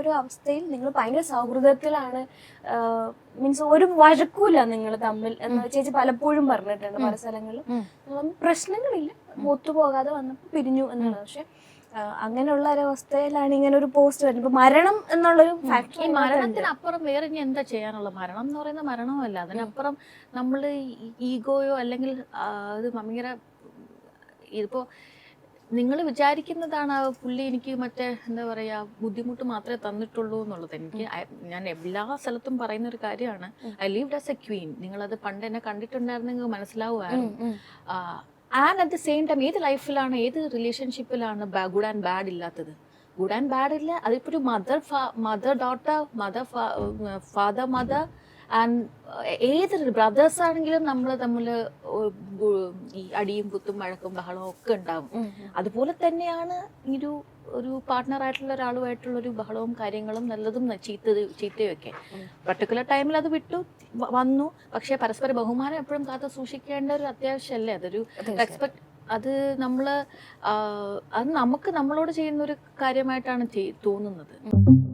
ഒരു അവസ്ഥയിൽ നിങ്ങൾ ഭയങ്കര സൗഹൃദത്തിലാണ് മീൻസ് ഒരു വഴക്കൂല നിങ്ങൾ തമ്മിൽ എന്ന് ചേച്ചി പലപ്പോഴും പറഞ്ഞിട്ടുണ്ട് പല സ്ഥലങ്ങളിലും. പ്രശ്നങ്ങളില്ല. ഒത്തുപോകാതെ വന്നപ്പോൾ പിരിഞ്ഞു എന്നുള്ളത്. പക്ഷെ അങ്ങനെയുള്ള ഒരവസ്ഥയിലാണ് ഇങ്ങനെ ഒരു പോസ്റ്റ് വരുന്നത്. ഇപ്പൊ മരണം എന്നുള്ളൊരു ഈ ഫാക്ടർ മരണത്തിനപ്പുറം വേറെ ഇനി എന്താ ചെയ്യാനുള്ള മരണം എന്ന് പറയുന്ന മരണമല്ല. അതിനപ്പുറം നമ്മൾ ഈഗോയോ അല്ലെങ്കിൽ ഇത് ഭയങ്കര ഇതിപ്പോ നിങ്ങൾ വിചാരിക്കുന്നതാണ് ആ പുള്ളി എനിക്ക് മറ്റേ എന്താ പറയാ ബുദ്ധിമുട്ട് മാത്രമേ തന്നിട്ടുള്ളൂ എന്നുള്ളത്. എനിക്ക് ഞാൻ എല്ലാ സ്ഥലത്തും പറയുന്ന ഒരു കാര്യമാണ്. I live as a queen. നിങ്ങൾ അത് പണ്ട് എന്നെ കണ്ടിട്ടുണ്ടായിരുന്നെങ്കിൽ മനസ്സിലാവുമായിരുന്നു. And at the same time ഏത് ലൈഫിലാണ് ഏത് റിലേഷൻഷിപ്പിലാണ് ഗുഡ് ആൻഡ് ബാഡ് ഇല്ലാത്തത്? ഗുഡ് ആൻഡ് ബാഡ് ഇല്ല. അതിപ്പോ ഒരു mother mother daughter mother father mother and ഏത് ബ്രദേഴ്സ് ആണെങ്കിലും നമ്മൾ തമ്മിൽ ഈ അടിയും കുത്തും വഴക്കും ബഹളവും ഒക്കെ ഉണ്ടാവും. അതുപോലെ തന്നെയാണ് ഈ ഒരു ഒരു പാർട്ട്ണർ ആയിട്ടുള്ള ഒരാളുമായിട്ടുള്ള ഒരു ബഹളവും കാര്യങ്ങളും നല്ലതും ചീത്ത ചീത്തയും ഒക്കെ പർട്ടിക്കുലർ ടൈമിൽ അത് വിട്ടു വന്നു. പക്ഷേ പരസ്പര ബഹുമാനം എപ്പോഴും കാത്തു സൂക്ഷിക്കേണ്ട ഒരു അത്യാവശ്യമല്ലേ? അതൊരു റെസ്പെക്ട് അത് നമ്മൾ അത് നമുക്ക് നമ്മളോട് ചെയ്യുന്ന ഒരു കാര്യമായിട്ടാണ് തോന്നുന്നത്.